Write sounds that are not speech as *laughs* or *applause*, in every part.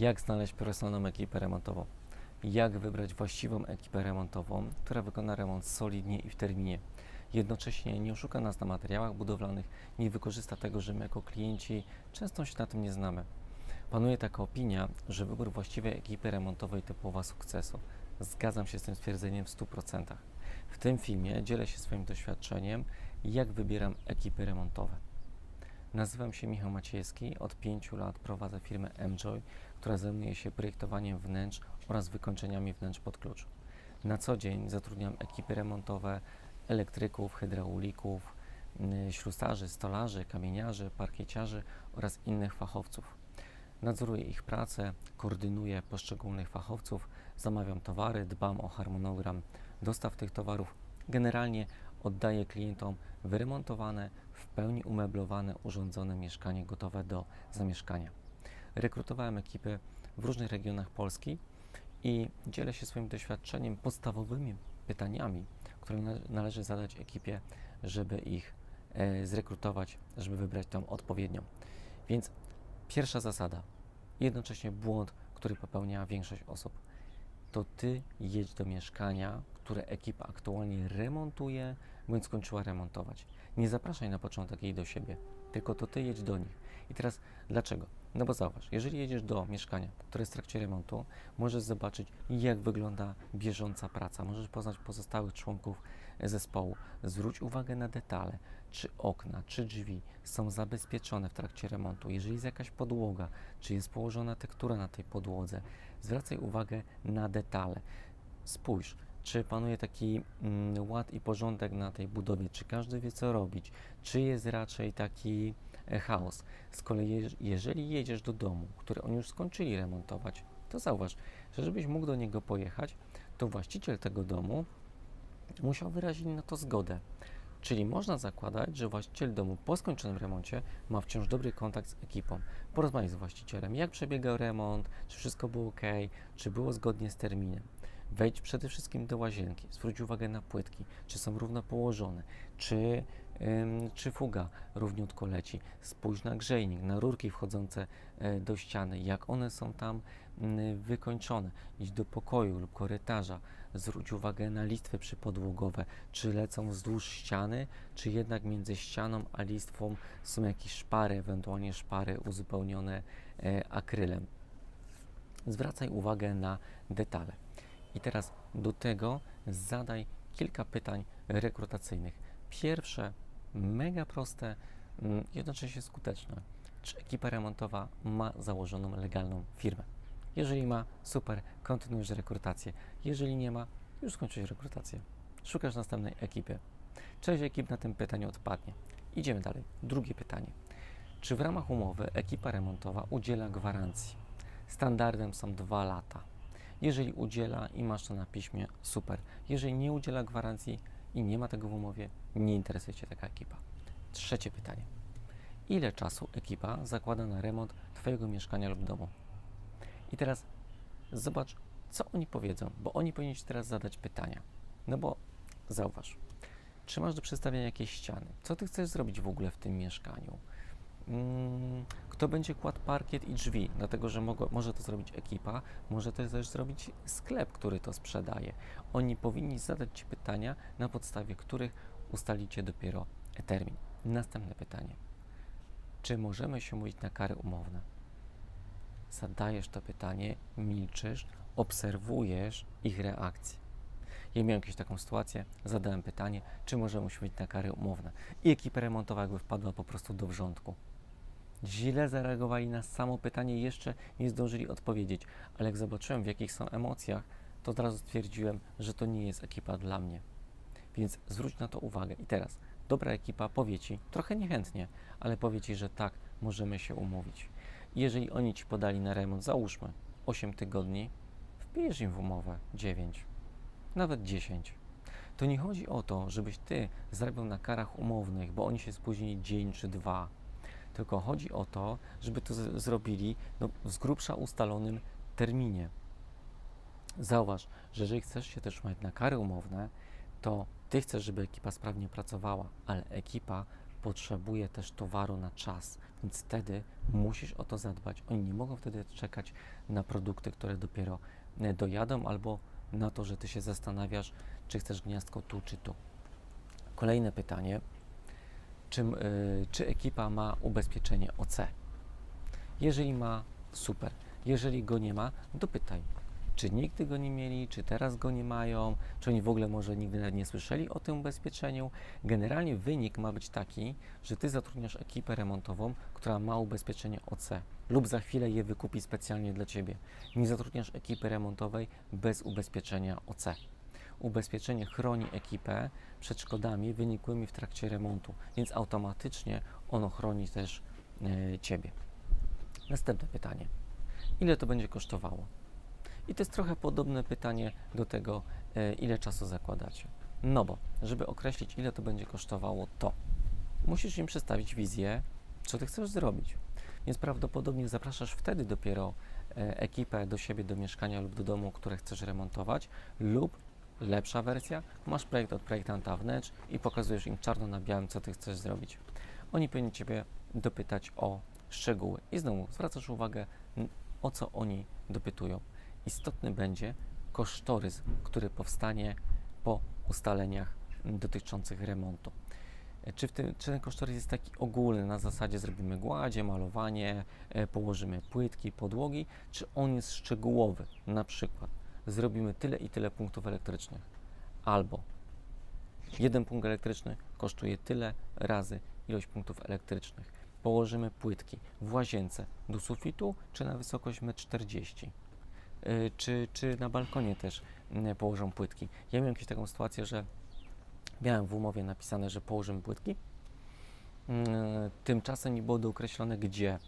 Jak znaleźć profesjonalną ekipę remontową? Jak wybrać właściwą ekipę remontową, która wykona remont solidnie i w terminie? Jednocześnie nie oszuka nas na materiałach budowlanych, nie wykorzysta tego, że my jako klienci często się na tym nie znamy. Panuje taka opinia, że wybór właściwej ekipy remontowej to połowa sukcesu. Zgadzam się z tym stwierdzeniem w 100%. W tym filmie dzielę się swoim doświadczeniem, jak wybieram ekipy remontowe. Nazywam się Michał Maciejski. Od 5 lat prowadzę firmę Enjoy, która zajmuje się projektowaniem wnętrz oraz wykończeniami wnętrz pod klucz. Na co dzień zatrudniam ekipy remontowe elektryków, hydraulików, ślusarzy, stolarzy, kamieniarzy, parkieciarzy oraz innych fachowców. Nadzoruję ich pracę, koordynuję poszczególnych fachowców, zamawiam towary, dbam o harmonogram dostaw tych towarów. Generalnie oddaję klientom wyremontowane, w pełni umeblowane, urządzone mieszkanie gotowe do zamieszkania. Rekrutowałem ekipy w różnych regionach Polski i dzielę się swoim doświadczeniem, podstawowymi pytaniami, które nale- należy zadać ekipie, żeby ich e, zrekrutować, żeby wybrać tą odpowiednią. Więc pierwsza zasada, jednocześnie błąd, który popełnia większość osób, to ty jedź do mieszkania, które ekipa aktualnie remontuje, bądź skończyła remontować. Nie zapraszaj na początek jej do siebie, tylko to ty jedź do nich. I teraz dlaczego? No bo zauważ, jeżeli jedziesz do mieszkania, które jest w trakcie remontu, możesz zobaczyć, jak wygląda bieżąca praca. Możesz poznać pozostałych członków zespołu. Zwróć uwagę na detale, czy okna, czy drzwi są zabezpieczone w trakcie remontu. Jeżeli jest jakaś podłoga, czy jest położona tektura na tej podłodze, zwracaj uwagę na detale. Spójrz, czy panuje taki mm, ład i porządek na tej budowie, czy każdy wie co robić, czy jest raczej taki e, chaos. Z kolei, jeż- jeżeli jedziesz do domu, który oni już skończyli remontować, to zauważ, że żebyś mógł do niego pojechać, to właściciel tego domu musiał wyrazić na to zgodę. Czyli można zakładać, że właściciel domu po skończonym remoncie ma wciąż dobry kontakt z ekipą. Porozmawiaj z właścicielem, jak przebiegał remont, czy wszystko było ok, czy było zgodnie z terminem. Wejdź przede wszystkim do łazienki, zwróć uwagę na płytki, czy są równo położone, czy, ym, czy fuga równiutko leci. Spójrz na grzejnik, na rurki wchodzące e, do ściany, jak one są tam wykończone. Idź do pokoju lub korytarza, zwróć uwagę na listwy przypodłogowe, czy lecą wzdłuż ściany, czy jednak między ścianą a listwą są jakieś szpary, ewentualnie szpary uzupełnione e, akrylem. Zwracaj uwagę na detale. I teraz do tego zadaj kilka pytań rekrutacyjnych. Pierwsze, mega proste, mm, jednocześnie skuteczne. Czy ekipa remontowa ma założoną legalną firmę? Jeżeli ma, super, kontynuujesz rekrutację. Jeżeli nie ma, już skończyłeś rekrutację. Szukasz następnej ekipy. Część ekip na tym pytaniu odpadnie. Idziemy dalej. Drugie pytanie. Czy w ramach umowy ekipa remontowa udziela gwarancji? Standardem są dwa lata. Jeżeli udziela i masz to na piśmie, super. Jeżeli nie udziela gwarancji i nie ma tego w umowie, nie interesuje Cię taka ekipa. Trzecie pytanie. Ile czasu ekipa zakłada na remont Twojego mieszkania lub domu? I teraz zobacz, co oni powiedzą, bo oni powinni Ci teraz zadać pytania. No bo zauważ, czy masz do przedstawienia jakieś ściany? Co Ty chcesz zrobić w ogóle w tym mieszkaniu? Mm, Kto będzie kładł parkiet i drzwi? Dlatego, że może to zrobić ekipa, może to też zrobić sklep, który to sprzedaje. Oni powinni zadać Ci pytania, na podstawie których ustalicie dopiero termin. Następne pytanie. Czy możemy się mówić na kary umowne? Zadajesz to pytanie, milczysz, obserwujesz ich reakcję. Ja miałem jakąś taką sytuację, zadałem pytanie, czy możemy się mówić na kary umowne. I ekipa remontowa jakby wpadła po prostu do wrzątku. Źle zareagowali na samo pytanie, jeszcze nie zdążyli odpowiedzieć, ale jak zobaczyłem, w jakich są emocjach, to od razu stwierdziłem, że to nie jest ekipa dla mnie. Więc zwróć na to uwagę. I teraz, dobra ekipa powie Ci, trochę niechętnie, ale powie Ci, że tak, możemy się umówić. Jeżeli oni Ci podali na remont, załóżmy 8 tygodni, wbijesz im w umowę 9, nawet 10. To nie chodzi o to, żebyś Ty zarabiał na karach umownych, bo oni się spóźnili dzień czy dwa. Tylko chodzi o to, żeby to zrobili no, z grubsza ustalonym terminie. Zauważ, że jeżeli chcesz się też umawiać na kary umowne, to Ty chcesz, żeby ekipa sprawnie pracowała, ale ekipa potrzebuje też towaru na czas, więc wtedy musisz o to zadbać. Oni nie mogą wtedy czekać na produkty, które dopiero e, dojadą, albo na to, że ty się zastanawiasz, czy chcesz gniazdko tu, czy tu. Kolejne pytanie. Czy, y, czy ekipa ma ubezpieczenie OC? Jeżeli ma, super. Jeżeli go nie ma, dopytaj. Czy nigdy go nie mieli, czy teraz go nie mają, czy oni w ogóle może nigdy nie słyszeli o tym ubezpieczeniu. Generalnie wynik ma być taki, że ty zatrudniasz ekipę remontową, która ma ubezpieczenie OC lub za chwilę je wykupi specjalnie dla ciebie. Nie zatrudniasz ekipy remontowej bez ubezpieczenia OC. Ubezpieczenie chroni ekipę przed szkodami wynikłymi w trakcie remontu, więc automatycznie ono chroni też e, ciebie. Następne pytanie. Ile to będzie kosztowało? I to jest trochę podobne pytanie do tego, e, ile czasu zakładacie. No bo, żeby określić, ile to będzie kosztowało, to musisz im przedstawić wizję, co ty chcesz zrobić. Więc prawdopodobnie zapraszasz wtedy dopiero e, ekipę do siebie, do mieszkania lub do domu, które chcesz remontować, lub lepsza wersja, masz projekt od projektanta wnętrz i pokazujesz im czarno na białym, co ty chcesz zrobić. Oni powinni ciebie dopytać o szczegóły. I znowu zwracasz uwagę, o co oni dopytują. Istotny będzie kosztorys, który powstanie po ustaleniach dotyczących remontu. E, Czy, tym, czy ten kosztorys jest taki ogólny, na zasadzie zrobimy gładzie, malowanie, e, położymy płytki, podłogi, czy on jest szczegółowy, na przykład zrobimy tyle i tyle punktów elektrycznych, albo jeden punkt elektryczny kosztuje tyle razy ilość punktów elektrycznych. Położymy płytki w łazience do sufitu, czy na wysokość 1,40 m. Yy, czy, czy na balkonie też mm, położą płytki. Ja miałem kiedyś taką sytuację, że miałem w umowie napisane, że położymy płytki. Yy, Tymczasem nie było dookreślone gdzie.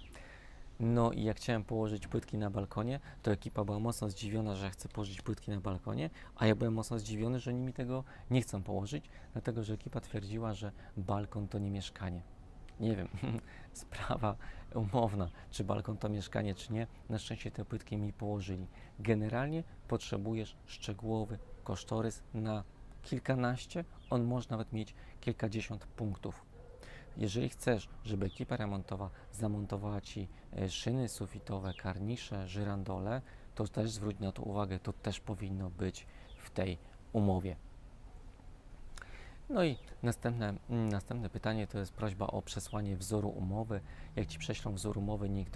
No i jak chciałem położyć płytki na balkonie, to ekipa była mocno zdziwiona, że chcę położyć płytki na balkonie, a ja byłem mocno zdziwiony, że oni mi tego nie chcą położyć, dlatego że ekipa twierdziła, że balkon to nie mieszkanie. Nie wiem, *laughs* sprawa umowna, czy balkon to mieszkanie, czy nie. Na szczęście te płytki mi położyli. Generalnie potrzebujesz szczegółowy kosztorys na kilkanaście, on może nawet mieć kilkadziesiąt punktów. Jeżeli chcesz, żeby ekipa remontowa zamontowała Ci e, szyny sufitowe, karnisze, żyrandole, to też zwróć na to uwagę, to też powinno być w tej umowie. No i następne, mm, następne pytanie to jest prośba o przesłanie wzoru umowy. Jak Ci prześlą wzór umowy, niech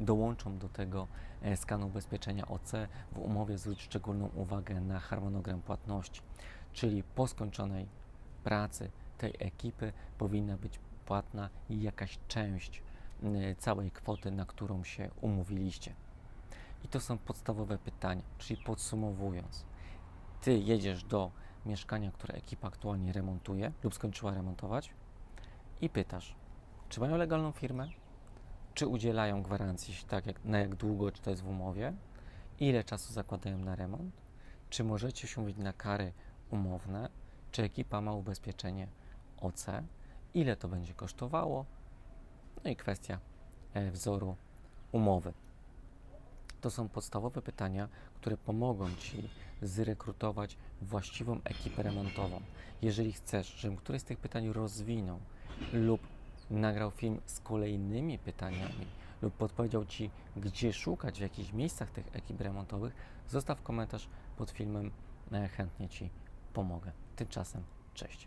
dołączą do tego e, skanu ubezpieczenia OC. W umowie zwróć szczególną uwagę na harmonogram płatności, czyli po skończonej pracy tej ekipy powinna być płatna jakaś część całej kwoty, na którą się umówiliście. I to są podstawowe pytania, czyli podsumowując, ty jedziesz do mieszkania, które ekipa aktualnie remontuje lub skończyła remontować i pytasz, czy mają legalną firmę, czy udzielają gwarancji tak jak, na jak długo, czy to jest w umowie, ile czasu zakładają na remont, czy możecie się umówić na kary umowne, czy ekipa ma ubezpieczenie OC, ile to będzie kosztowało, no i kwestia e, wzoru umowy. To są podstawowe pytania, które pomogą Ci zrekrutować właściwą ekipę remontową. Jeżeli chcesz, żebym któreś z tych pytań rozwinął lub nagrał film z kolejnymi pytaniami lub podpowiedział Ci, gdzie szukać w jakichś miejscach tych ekip remontowych, zostaw komentarz pod filmem, e, chętnie Ci pomogę. Tymczasem, cześć.